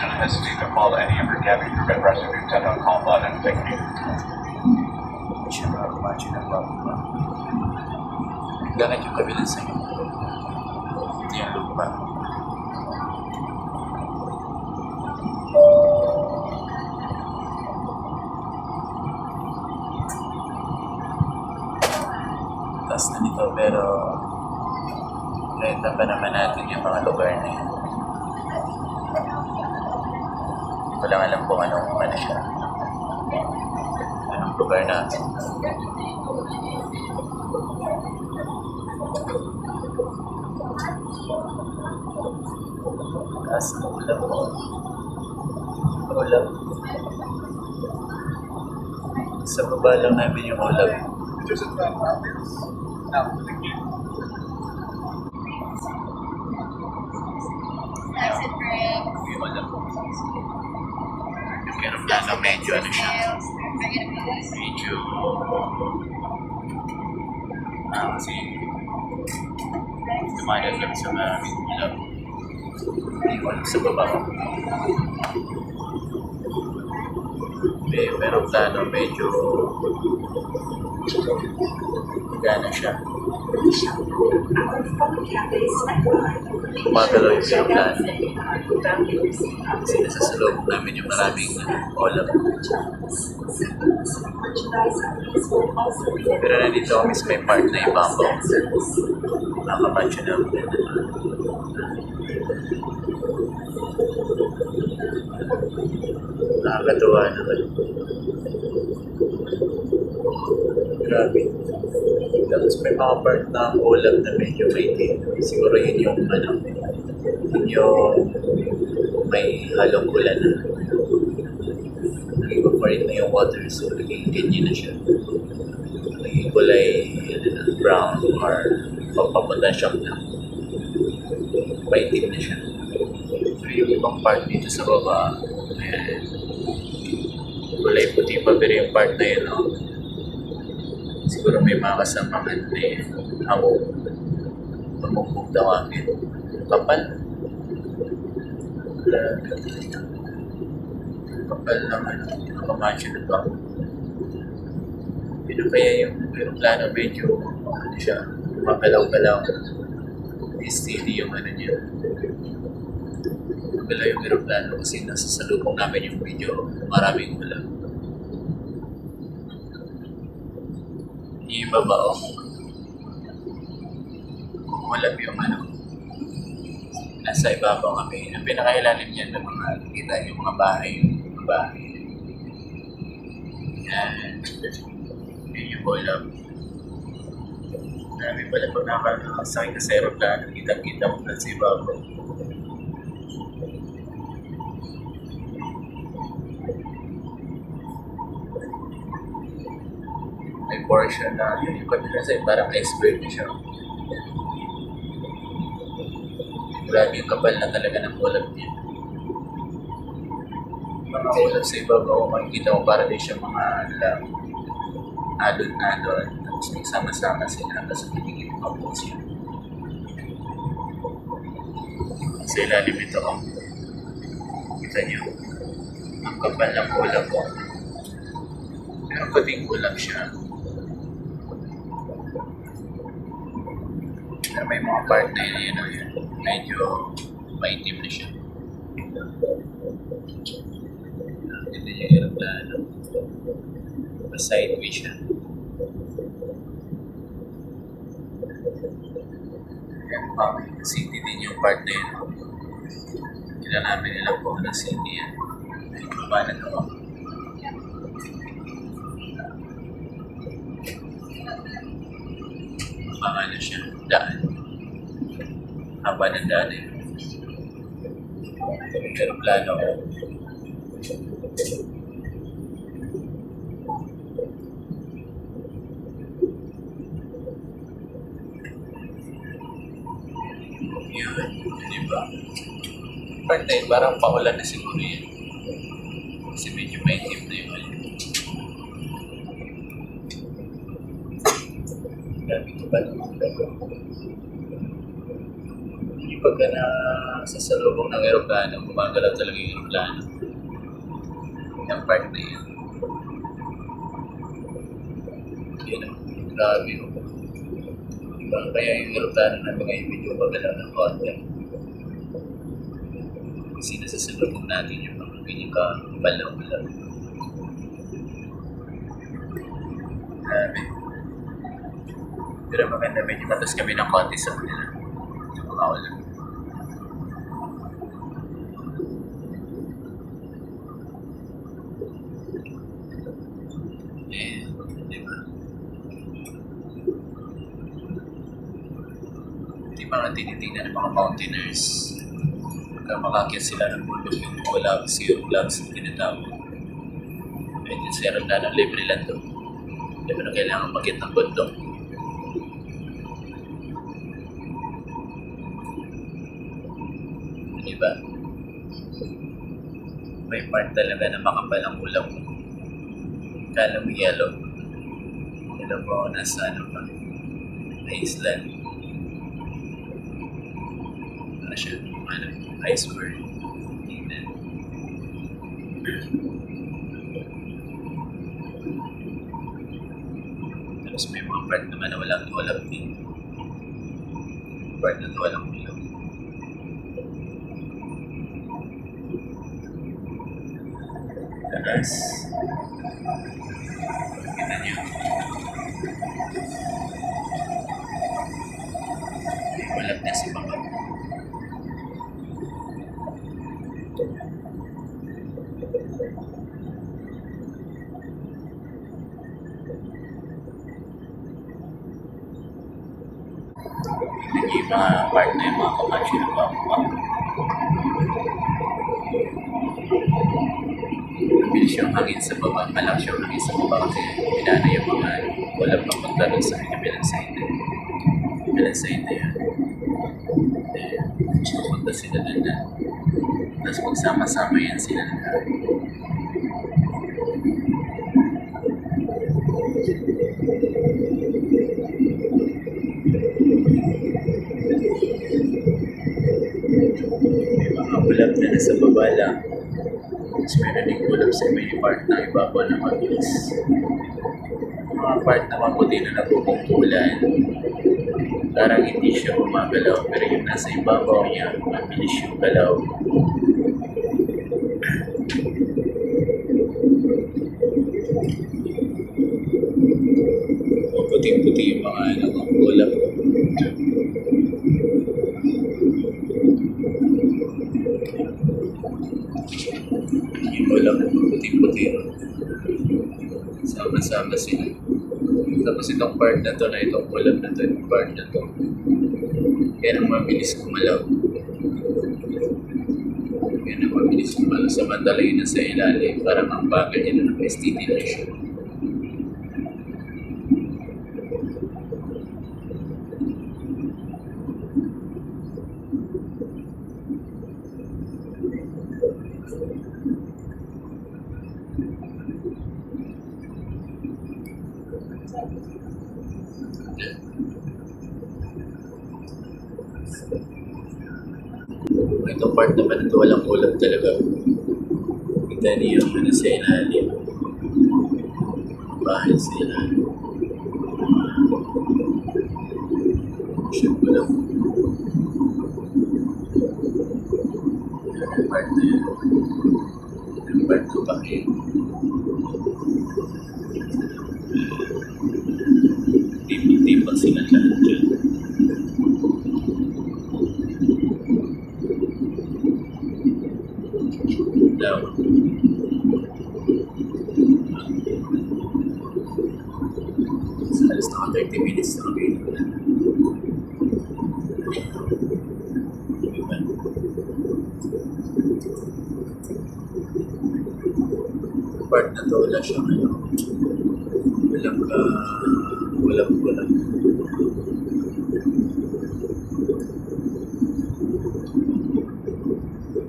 don't hesitate to call any of our cabin crew members if you've done on call button. Thank you. siya mga kumacho ng baba. Ganit yung kabilang sa'yo. Ito yung lupa. Taas na nito pero renta pa naman natin yung mga lugar na yan. Siya. Anong lugar natin. Taas ng ulam mo. Ulam. Sa baba lang namin yung ulam. Yung ulam. Yung aeroplano medyo ano siya. Medyo... Ah, kasi... Dumadat lang sa maraming ulam. Hindi sa baba. May, pero plano medyo gana siya. Gumagalaw yung aeroplano. Kasi nasa sa loob namin yung maraming ulam. Pero nandito kami sa may part na ibabaw. Nakamansyo na Nakakatuwa naman. Grabe. Mga part na ang ulam na medyo may Siguro yun yung ano, yun yung may halong ulan na. Rin na yung water so naging ganyan na siya. Naging kulay ano brown or papapunta siyang na. Maitim na siya. So yung ibang part dito sa baba, eh, kulay puti pa pero yung part na yun, oh, siguro may mga kasamahan na eh, hamog. Pamukbog daw amin. Kapal. Kapal ng ano, nakamansyo na ba? Yun kaya yung aeroplano medyo, ano siya, mapalaw-palaw. Steady yung ano niya. Magalaw yung aeroplano kasi nasa salubong namin yung medyo maraming ulam. Yung iba ba oh? Kumukulap yung ano. Nasa ibabaw kami. Ang pinakailalim niyan ng mga kita yung mga bahay. Yung bahay. Yan. Yan yung ulap. Marami pala pag nakakasakay ka sa aeroplano, kita-kita mo na sa ibabaw. May portion na yun yung kabila sa'yo, parang iceberg na siya. Grabe yung kapal na talaga ng ulap niya. Mga ulap sa ibabaw, makikita mo para din siya mga ano lang, adon-adon. Tapos may sama-sama sila, tapos pinigit mga buhos yun. Sa ilalim ito, oh. Kita niyo, ang kapal ng ulap ko. Pero puting ulap siya. May mga part na yun, yun, yun. Medyo maitim na siya. Ganda niya yung aeroplano. Pa-sideway siya. City din yung part na yun. Na namin alam kung anong city yan. Na naman. Mga ano siya, daan. Haba ng daan eh. Aeroplano. Yun, di ba? Na yun, parang paulan na siguro yun. Kasi medyo maitim na? Yung pagka na sa salubong ng aeroplano, gumagalaw talaga yung aeroplano. Yung part na yun. Yun ang grabe yun. Diba? Kaya yung aeroplano namin ngayon medyo magalaw ng konti. Kasi nasa salubong natin yung mga ganyan ka balaw-balaw. Grabe. Pero maganda, medyo matas kami ng konti sa kanila. Yung mga ulan. Di ba nga tinitingnan ng mga mountaineers? Pagka makakit sila ng bundok yung wala zero vlogs na tinatawag. Medyo zero na ng libre lang to. Di ba na kailangan makit ng bundok? Di ba? May part talaga na makapal ang ulam mo. Kala mo yellow. Alam mo, nasa ano pa? Iceland. Ano siya? Ano? Iceberg. Tingnan. Tapos may mga part naman na walang walang din. Part na to walang. Taas. Kita niyo. Walang na si Papa. Mga part na yung mga kamachi na bangka. Mabilis yung hangin sa baba. Malakas yung hangin sa baba kasi pinana yung mga walang papunta doon sa kabilang side. Kabilang side na yun. Eh, pupunta sila doon na. Tapos magsama-sama yan sila na. Nasa baba lang. Tapos meron din ulap sa may part na ibabaw na mabilis. Mga part na mabuti na nagpupungkulan. Parang hindi siya gumagalaw pero yung nasa ibabaw niya, mabilis yung galaw. Puting-puti yung mga ano, ulap. Yung ulap, puting-puti. Sama-sama sila. Tapos itong part na to na itong ulap na to, yung part na to. Kaya nang mabilis kumalaw. Kaya nang mabilis kumalaw. Samantala yun nasa ilalim, parang ang bagal niya na naka-STD na siya. Itong part naman ito, walang ulap talaga. Kita niyo yung ano sa ilalim. Bahay sa ilalim. Shit ko lang. Yung part na yun. Part ko pa kayo. Tipon-tipon sila lahat dyan. daw. Sa alas na 30 minutes na kami. Diba? Part na to, wala siyang ano. Walang ka... Walang walang.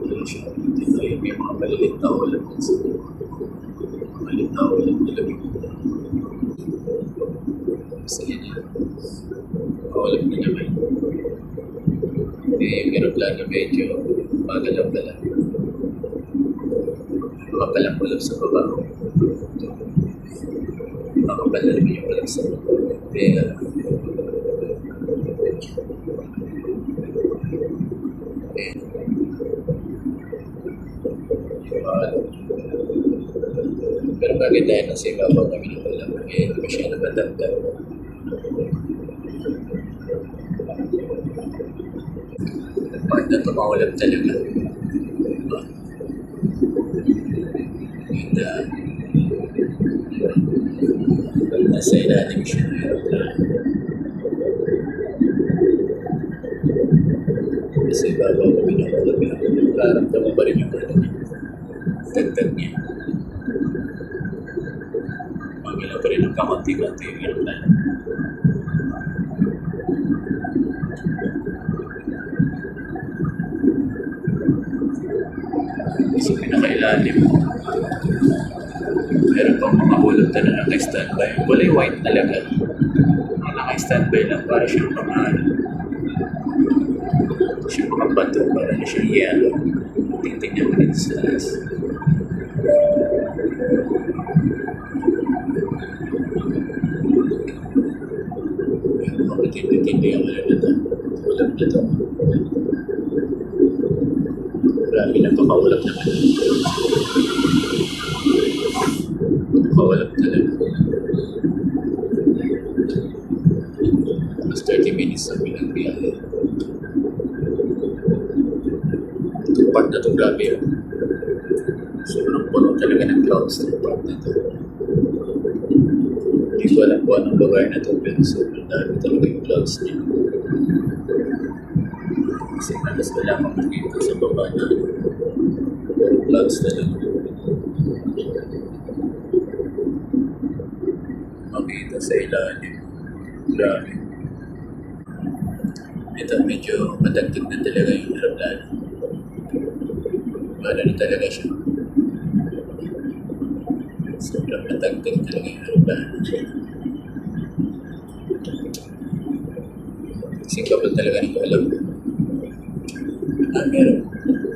Walang siya. Dito yung may mga malilit na ulam din sa Malilit na ulam talaga. Kasi yan yan. Ulam na naman. Eh, yung aeroplano medyo bagal lang ulap sa baba. Makapal na naman yung ulap sa baba. Kaya. Pero bagay tayo ng sa ibabaw kami ng ulap. Eh, masyado matanda. Bakit na tumawalab talaga? And, uh, nasa ilalim siya ng aeroplano. Nasa ibabaw kami ng ulap yun. Nararamdaman pa rin yung niya. Dagdag niya. Magalaw pa rin ng kakunti-kunti yung aeroplano. sa pinakailalim. Meron pang mga ulap na na naka-standby. Kulay white talaga. Naka-standby lang para siyang ano. Siyang mga bato para na siyang yellow. Titingnan mo dito sa taas. Matindi-tindi ang ano na to. Ulap na to. Grabe, napakaulap naman. Napakaulap talaga. Mas 30 minutes na pinagbiyahe. Itong part na to, grabe yun. Sobrang puno clouds ng part na to. Hindi ko alam kung anong lugar na to, pero sobrang dami talaga yung clouds niya. Kasi malas wala kang makita sa baba na puro clouds talaga. Makita sa ilalim. Grabe. Ito medyo madagdag na talaga yung aeroplano. Ano na talaga siya. Yung. Kasi kapag talaga ng ulam. Ah, meron.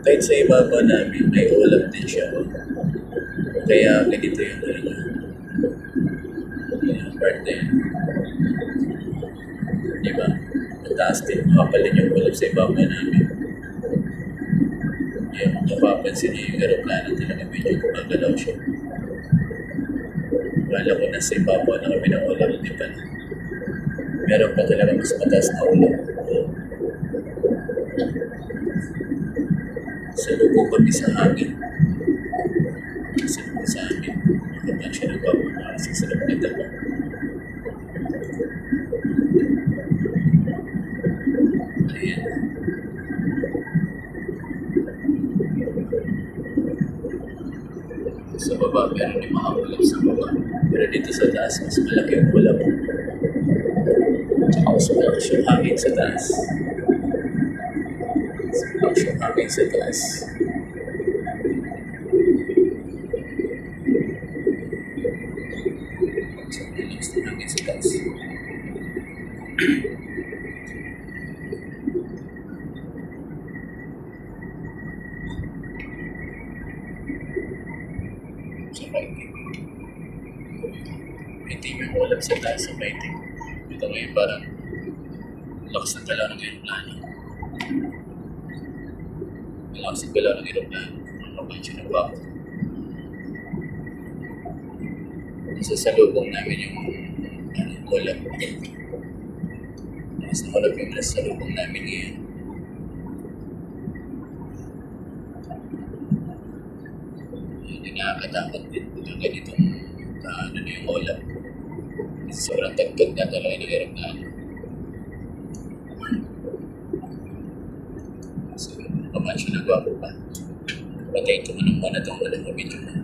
Kahit sa ibabaw namin, may ulam din siya. Kaya ganito yung ano. Yung part na yun. Di ba? Mataas din. Makapal din yung ulam sa ibabaw namin. Yan, napapansin niyo yung aeroplano talaga medyo gumagalaw siya. Akala ko nasa ibabaw na kami ng ulam, di ba? Meron pa talaga mas mataas na ulam. Sa lubong kami sa hangin. Lubong sa hangin. Kapag siya nagbabawa kasi sa na. Ayan. Sa baba, meron yung mga ulap sa baba. Pero dito sa taas, mas malaki yung ulap. Tsaka mas malakas yung hangin sa taas. Mas malakas yung hangin sa taas. So, malakas yung hangin sa taas. Sa fighting. Itim yung ulap sa taas sa fighting. Ito ngayon parang lakas ng galaw ng aeroplano. Malakas ang galaw ng aeroplano. Ano ba siya nagwako? Nasa salubong namin yung ano, ulap. Mas nakulap yung nasa salubong namin ngayon. Hindi nakakatakot din yung ganitong uh, ano na yung ulap. Kasi sobrang tagtag na talaga ng aeroplano. So, naman siya nagwapo pa. Patay ito mo nang muna itong walang video na.